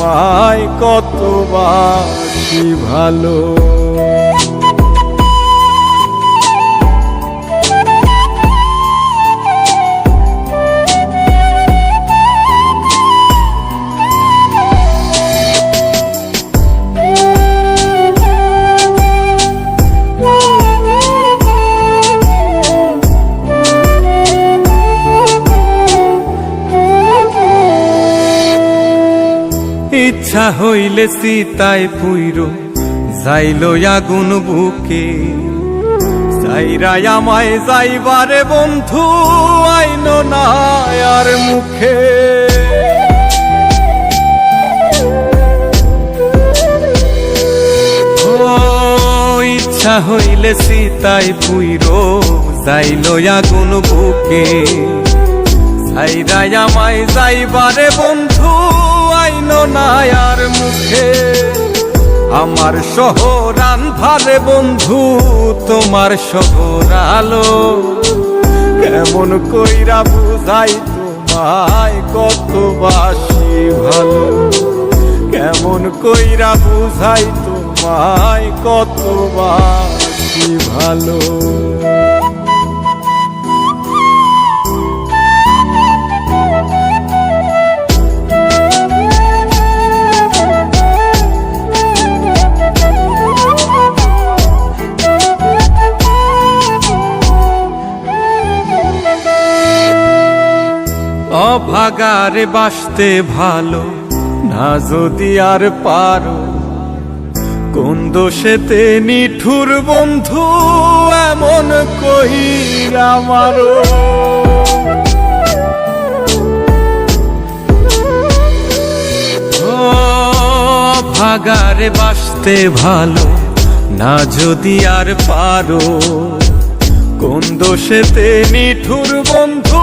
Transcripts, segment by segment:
তোমায় কত বাসি ভালো ইচ্ছা হইলে সীতায় পুইর, যাইল আগুন বুকে। যাইরাই আমায় যাইবারে বন্ধু, আইন না আর মুখে। ইচ্ছা হইলে সীতায় পুইর, যাইল আগুন বুকে। সাইরাই আমায় যাইবারে বন্ধু আইন নায়ার মুখে। আমার শহর আন্ধারে বন্ধু, তোমার শহর আলো কেমন কইরা বুঝাই তোমায় কত বাসি ভালো। কেমন কইরা বুঝাই তোমায় কত বাসি ভালো। অভাগারে বাসতে ভালো। না যদি আর পারো, কোন দোষেতে নিঠুর বন্ধু এমন কই আমারও? ভাগারে বাসতে ভালো। না যদি আর পারো, কোন দোষেতে নিঠুর বন্ধু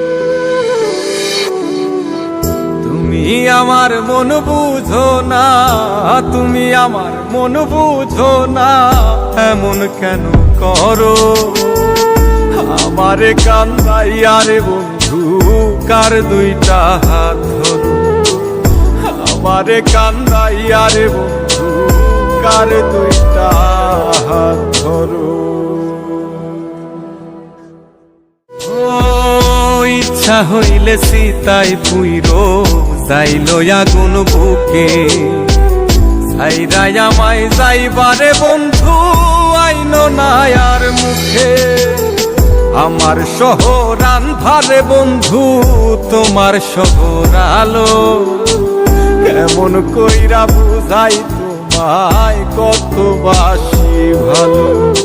তুমি আমার মন বুঝো না, তুমি আমার মন বুঝো না। এমন কেন করো? আমারে কান্দাই আরে বন্ধু, কার দুইটা হাত ধরো? আমারে কান্দাই আরে বন্ধু, কার দুইটা হাত ধরো? ইচ্ছা হইলে সীতায় পুইর। যাইল আগুন বুকে। সাইরাই আমায় যাইবারে বন্ধু, আইন নায়ার মুখে। আমার শহর আন্ধারে বন্ধু, তোমার শহর আলো কেমন কইরা বুঝাই তোমায় কত বাসি ভালো।